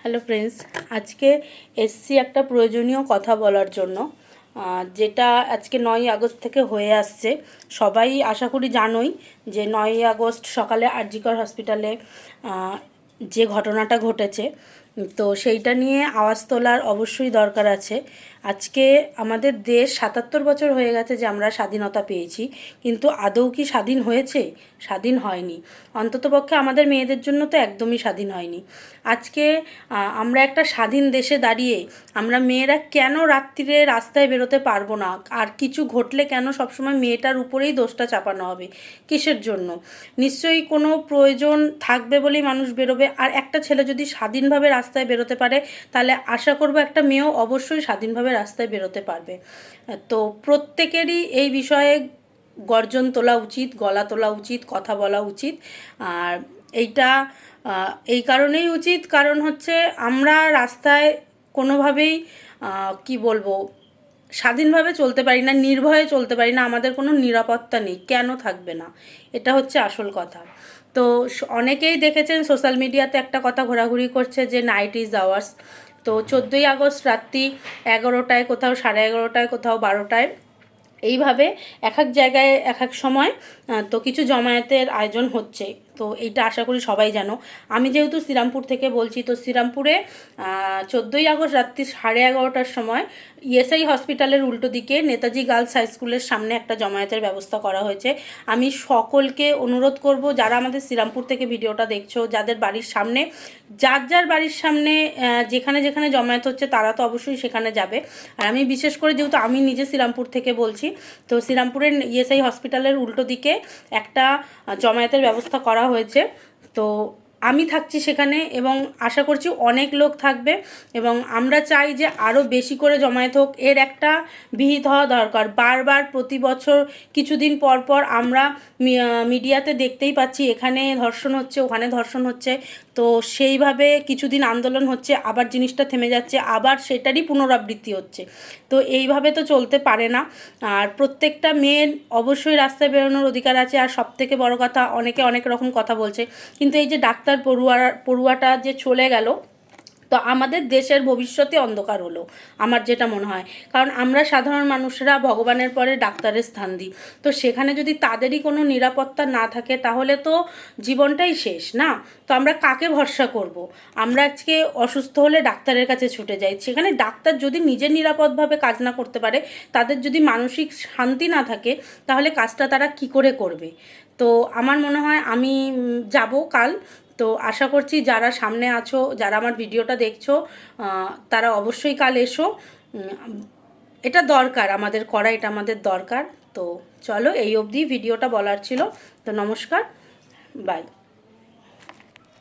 Hello friends আজকে এসছি একটা প্রয়োজনীয় কথা বলার জন্য যেটা আজকে নয়ই আগস্ট থেকে হয়ে আসছে। সবাই আশা করি জানোই যে নয়ই আগস্ট সকালে আরজিকর হসপিটালে যে ঘটনাটা ঘটেছে তো সেইটা নিয়ে আওয়াজ তোলার অবশ্যই দরকার আছে। আজকে আমাদের দেশ সাতাত্তর বছর হয়ে গেছে যে আমরা স্বাধীনতা পেয়েছি, কিন্তু আদৌ কি স্বাধীন হয়েছে? স্বাধীন হয়নি। অন্ততপক্ষে আমাদের মেয়েদের জন্য তো একদমই স্বাধীন হয়নি। আজকে আমরা একটা স্বাধীন দেশে দাঁড়িয়ে আমরা মেয়েরা কেন রাত্রিরে রাস্তায় বেরোতে পারব না? আর কিছু ঘটলে কেন সবসময় মেয়েটার উপরেই দোষটা চাপানো হবে? কিসের জন্য? নিশ্চয়ই কোনো প্রয়োজন থাকবে বলেই মানুষ বেরোবে। আর একটা ছেলে যদি স্বাধীনভাবে রাস্তায় বেরোতে পারে, তাহলে আশা করব একটা মেয়েও অবশ্যই স্বাধীনভাবে রাস্তায় বেরোতে পারবে। তো প্রত্যেকেরই এই বিষয়ে গর্জন তোলা উচিত, গলা তোলা উচিত, কথা বলা উচিত। আর এইটা এই কারণেই উচিত, কারণ হচ্ছে আমরা রাস্তায় কোনোভাবেই কি বলব, স্বাধীনভাবে চলতে পারি না, নির্ভয়ে চলতে পারি না, আমাদের কোনো নিরাপত্তা নেই, কেন থাকবে না? এটা হচ্ছে আসল কথা। তো অনেকেই দেখেছেন সোশ্যাল মিডিয়াতে একটা কথা ঘোরাঘুরি করছে যে নাইট ইজ আওয়ার্স তো চোদ্দোই আগস্ট রাত্রি এগারোটায় কোথাও, সাড়ে এগারোটায় কোথাও, বারোটায়। এইভাবে এক এক জায়গায় এক এক সময় তো কিছু জমায়েতের আয়োজন হচ্ছে। তো এইটা আশা করি সবাই জানো। আমি যেহেতু শ্রীরামপুর থেকে বলছি, তো শ্রীরামপুরে চোদ্দোই আগস্ট রাত্রি সাড়ে এগারোটার সময় ইএসআই হসপিটালের উল্টো দিকে নেতাজি গার্লস হাই স্কুলের সামনে একটা জমায়েতের ব্যবস্থা করা হয়েছে। আমি সকলকে অনুরোধ করব, যারা আমাদের শ্রীরামপুর থেকে ভিডিওটা দেখছ, যাদের বাড়ির সামনে, যার যার বাড়ির সামনে যেখানে যেখানে জমায়েত হচ্ছে তারা তো অবশ্যই সেখানে যাবে। আর আমি বিশেষ করে যেহেতু আমি নিজে শ্রীরামপুর থেকে বলছি, তো শ্রীরামপুরের ইএসআই হসপিটালের উল্টো দিকে একটা জমায়েতের ব্যবস্থা করা হয়েছে। তো আমি থাকছি সেখানে এবং আশা করছি অনেক লোক থাকবে এবং আমরা চাই যে আরও বেশি করে জমায়েত হোক। এর একটা বিহিত হওয়া দরকার। বারবার প্রতি বছর কিছুদিন পর পর আমরা মিডিয়াতে দেখতেই পাচ্ছি, এখানে ধর্ষণ হচ্ছে, ওখানে ধর্ষণ হচ্ছে। তো সেইভাবে কিছুদিন আন্দোলন হচ্ছে, আবার জিনিসটা থেমে যাচ্ছে, আবার সেটারই পুনরাবৃত্তি হচ্ছে। তো এইভাবে তো চলতে পারে না। আর প্রত্যেকটা মেয়ের অবশ্যই রাস্তায় বেরোনোর অধিকার আছে। আর সব থেকে বড় কথা, অনেকে অনেক রকম কথা বলছে। কিন্তু এই যে ডাক্তার পড়ুয়া পড়ুয়াটা যে চলে গেল, তো আমাদের দেশের ভবিষ্যতে অন্ধকার হলো, আমার যেটা মনে হয়। কারণ আমরা সাধারণ মানুষরা ভগবানের পরে ডাক্তারের স্থান দিই। তো সেখানে যদি তাদেরই কোনো নিরাপত্তা না থাকে, তাহলে তো জীবনটাই শেষ, না? তো আমরা কাকে ভরসা করব। আমরা আজকে অসুস্থ হলে ডাক্তারের কাছে ছুটে যাই। সেখানে ডাক্তার যদি নিজে নিরাপদভাবে কাজ না করতে পারে, তাদের যদি মানসিক শান্তি না থাকে, তাহলে কাজটা তারা কি করে করবে? তো আমার মনে হয় আমি যাব কাল। তো আশা করছি যারা সামনে আছো, যারা আমার ভিডিওটা দেখছ তারা অবশ্যই কাল এসো। এটা দরকার, আমাদের করা এটা আমাদের দরকার। তো চলো, এই অবধি ভিডিওটা বলার ছিল। তো নমস্কার, বাই।